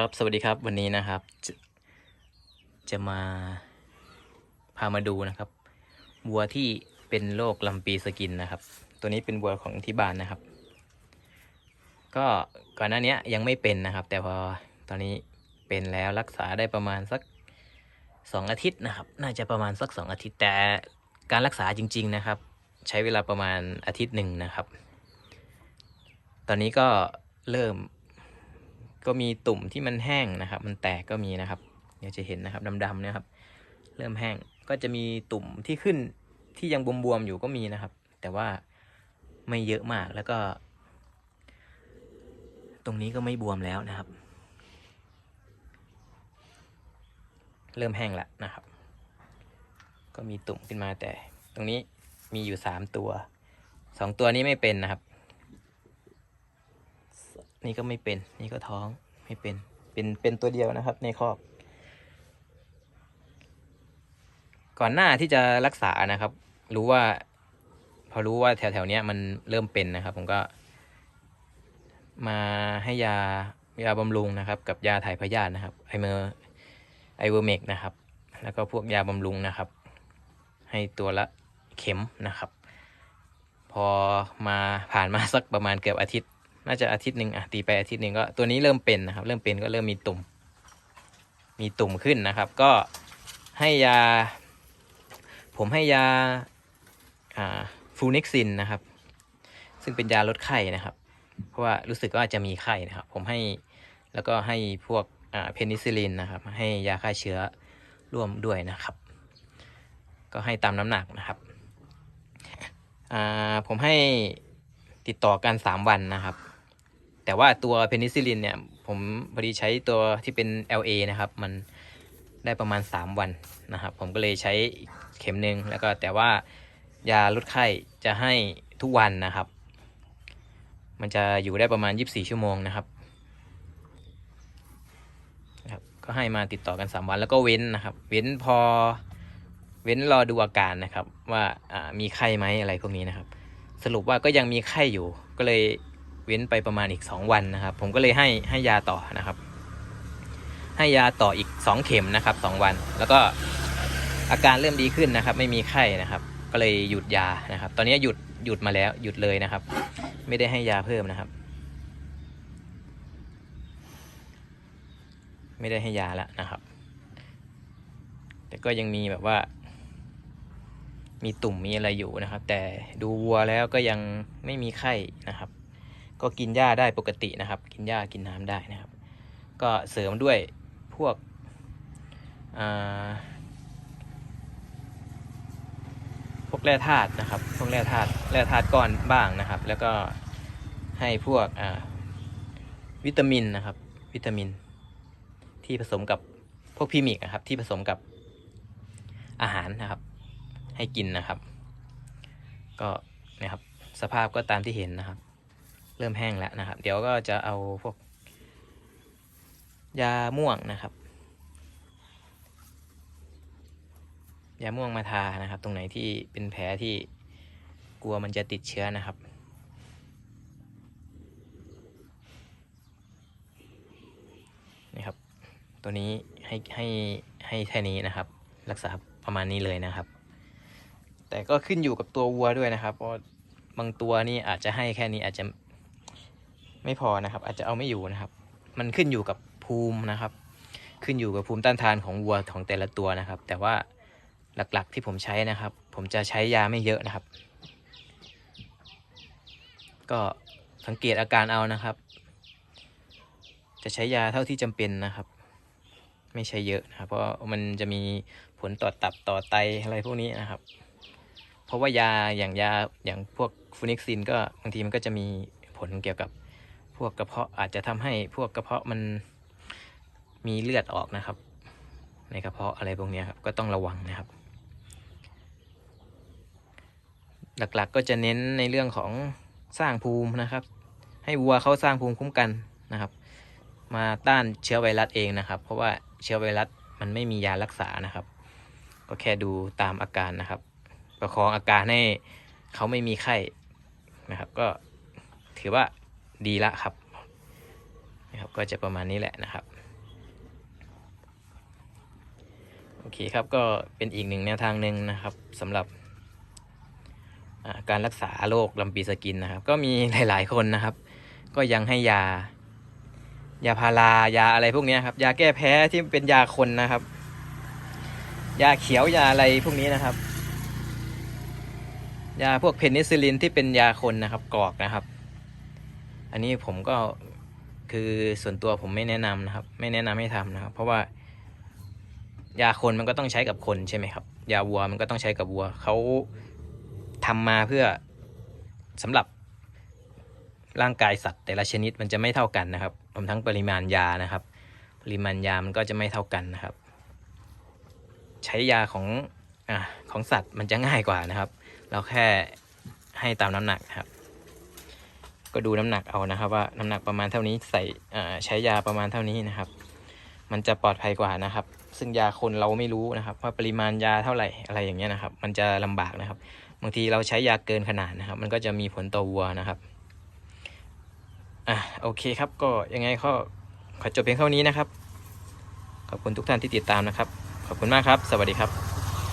ครับ สวัสดีครับวันนี้นะครับ จะจะมาพามาดูนะครับวัวที่เป็นโรคลำปีสกินนะครับ ตัวนี้เป็นวัวของที่บ้านนะครับ ก็ก่อนหน้านี้ยังไม่เป็นนะครับ แต่พอตอนนี้เป็นแล้วรักษาได้ประมาณสักสองอาทิตย์นะครับ น่าจะประมาณสักสองอาทิตย์แต่การรักษาจริง ๆนะครับ ใช้เวลาประมาณอาทิตย์หนึ่งนะครับ ตอนนี้ก็เริ่ม ก็มีตุ่มที่มันแห้งนะครับ มันแตกก็มีนะครับเดี๋ยวจะเห็นนะครับดำๆนี่ยครับ เริ่มแห้งก็จะมีตุ่มที่ขึ้นที่ยังบวมๆอยู่ก็มีนะครับ แต่ว่าไม่เยอะมากแล้วก็ ตรงนี้ก็ไม่บวมแล้วนะครับ เริ่มแห้งแล้วนะครับ ก็มีตุ่มขึ้นมาแต่ ตรงนี้มีอยู่สามตัวสองตัวนี้ไม่เป็นนะครับ นี่ก็ไม่เป็น นี่ก็ท้องไม่เป็น เป็นเป็นตัวเดียวนะครับ ในครอบ ก่อนหน้าที่จะรักษานะครับ รู้ว่า พอรู้ว่าแถวๆเนี้ยมันเริ่มเป็นนะครับ ผมก็ มาให้ยายาบำรุงนะครับ กับยาถ่ายพยาธินะครับไอเมอร์ไอเวอร์เมกนะครับ แล้วก็พวกยาบำรุงนะครับ ให้ตัวละเข็มนะครับ พอมาผ่านมาสักประมาณเกือบอาทิตย์ น่าจะอาทิตย์หนึ่งอะตีไปอาทิตย์หนึ่งก็ตัวนี้เริ่มเป็นนะครับ เริ่มเป็นก็เริ่มมีตุ่ม มีตุ่มขึ้นนะครับ ก็ให้ยา ผมให้ยาอ่าฟูนิกซินนะครับ ซึ่งเป็นยาลดไข้นะครับ เพราะว่ารู้สึกว่าจะมีไข้นะครับ ผมให้แล้วก็ให้พวกเพนิซิลินนะครับ ให้ยาฆ่าเชื้อร่วมด้วยนะครับ ก็ให้ตามน้ำหนักนะครับผมให้ติดต่อกันสามวันนะครับ แต่ว่าตัวเพนิซิลินเนี่ย ผมพอดีใช้ตัวที่เป็น LA นะครับ มันได้ประมาณ 3 วันนะครับ ผมก็เลยใช้เข็มหนึ่งแล้วก็แต่ว่ายาลดไข้จะให้ทุกวันนะครับ มันจะอยู่ได้ประมาณ 24 ชั่วโมงนะครับครับ ก็ให้มาติดต่อกัน 3 วันแล้วก็เว้นนะครับ เว้นพอเว้นรอดูอาการนะครับ ว่าอ่ามีไข้ไหมอะไรพวกนี้นะครับ สรุปว่าก็ยังมีไข้อยู่ก็เลย เว้นไปประมาณอีก 2 วันนะครับ ผมก็เลยให้ให้ยาต่อนะครับ ให้ยาต่ออีก 2 เข็มนะครับ 2 วัน แล้วก็อาการเริ่มดีขึ้นนะครับ ไม่มีไข้นะครับ ก็เลยหยุดยานะครับ ตอนนี้หยุดหยุดมาแล้วหยุดเลยนะครับ ไม่ได้ให้ยาเพิ่มนะครับ ไม่ได้ให้ยาแล้วนะครับ แต่ก็ยังมีแบบว่า มีตุ่มมีอะไรอยู่นะครับ แต่ดูวัวแล้วก็ยังไม่มีไข้นะครับ ก็กินหญ้าได้ปกตินะครับ กินหญ้ากินน้ำได้นะครับ ก็เสริมด้วยพวกพวกแร่ธาตุนะครับ พวกแร่ธาตุแร่ธาตุก้อนบ้างนะครับ แล้วก็ให้พวกวิตามินนะครับ วิตามิน ที่ผสมกับพวกพรีมิกนะครับ ที่ผสมกับอาหารนะครับ ให้กินนะครับ ก็นะครับสภาพก็ตามที่เห็นนะครับ เริ่มแห้งแล้วนะครับ เดี๋ยวก็จะเอาพวก ยาม่วงนะครับ ยาม่วงมาทานะครับ ตรงไหนที่เป็นแผลที่กลัวมันจะติดเชื้อนะครับนี่ครับ ตัวนี้ให้ให้ให้แค่นี้นะครับ รักษาประมาณนี้เลยนะครับ แต่ก็ขึ้นอยู่กับตัววัวด้วยนะครับ เพราะบางตัวนี่อาจจะให้แค่นี้อาจจะ ไม่พอนะครับ อาจจะเอาไม่อยู่นะครับ มันขึ้นอยู่กับภูมินะครับ ขึ้นอยู่กับภูมิต้านทานของวัวของแต่ละตัวนะครับ แต่ว่าหลักๆที่ผมใช้นะครับ ผมจะใช้ยาไม่เยอะนะครับ ก็สังเกตอาการเอานะครับ จะใช้ยาเท่าที่จำเป็นนะครับ ไม่ใช้เยอะนะครับ เพราะมันจะมีผลต่อตับต่อไตอะไรพวกนี้นะครับ เพราะว่ายาอย่างยาอย่างพวกฟูนิกซินก็บางทีมันก็จะมีผลเกี่ยวกับ พวกกระเพาะอาจจะทำให้พวกกระเพาะมันมีเลือดออกนะครับ ในกระเพาะอะไรพวกนี้ครับก็ต้องระวังนะครับ หลักๆก็จะเน้นในเรื่องของสร้างภูมินะครับ ให้วัวเขาสร้างภูมิคุ้มกันนะครับ มาต้านเชื้อไวรัสเองนะครับ เพราะว่าเชื้อไวรัสมันไม่มียารักษานะครับ ก็แค่ดูตามอาการนะครับ ประคองอาการให้เขาไม่มีไข้นะครับ ก็ถือว่า ดีละครับนะครับ ก็จะประมาณนี้แหละนะครับ โอเคครับก็เป็นอีกหนึ่งแนวทางหนึ่งนะครับสำหรับการรักษาโรคลำปีสกินนะครับ ก็มีหลาย ๆ คนนะครับ ก็ยังให้ยายาพารายาอะไรพวกนี้ครับ ยาแก้แพ้ที่เป็นยาคนนะครับ ยาเขียวยาอะไรพวกนี้นะครับ ยาพวกเพนิซิลลินที่เป็นยาคนนะครับกรอกนะครับ อันนี้ผมก็คือส่วนตัวผมไม่แนะนำนะครับ ไม่แนะนำให้ทำนะครับ เพราะว่ายาคนมันก็ต้องใช้กับคนใช่ไหมครับยาวัวมันก็ต้องใช้กับวัวเขาทำมาเพื่อสำหรับร่างกายสัตว์ แต่ละชนิดมันจะไม่เท่ากันนะครับรวมทั้งปริมาณยานะครับ ปริมาณยามันก็จะไม่เท่ากันนะครับ ใช้ยาของอของสัตว์มันจะง่ายกว่านะครับ เราแค่ให้ตามน้ำหนักครับ ก็ดูน้ำหนักเอานะครับ ว่าน้ำหนักประมาณเท่านี้ใส่ใช้ยาประมาณเท่านี้นะครับ มันจะปลอดภัยกว่านะครับ ซึ่งยาคนเราไม่รู้นะครับ ว่าปริมาณยาเท่าไหร่อะไรอย่างเงี้ยนะครับ มันจะลำบากนะครับ บางทีเราใช้ยาเกินขนาดนะครับ มันก็จะมีผลต่อวัวนะครับอะโอเคครับก็ยังไงก็ขอจบเพียงเท่านี้นะครับ ขอบคุณทุกท่านที่ติดตามนะครับ ขอบคุณมากครับ สวัสดีครับ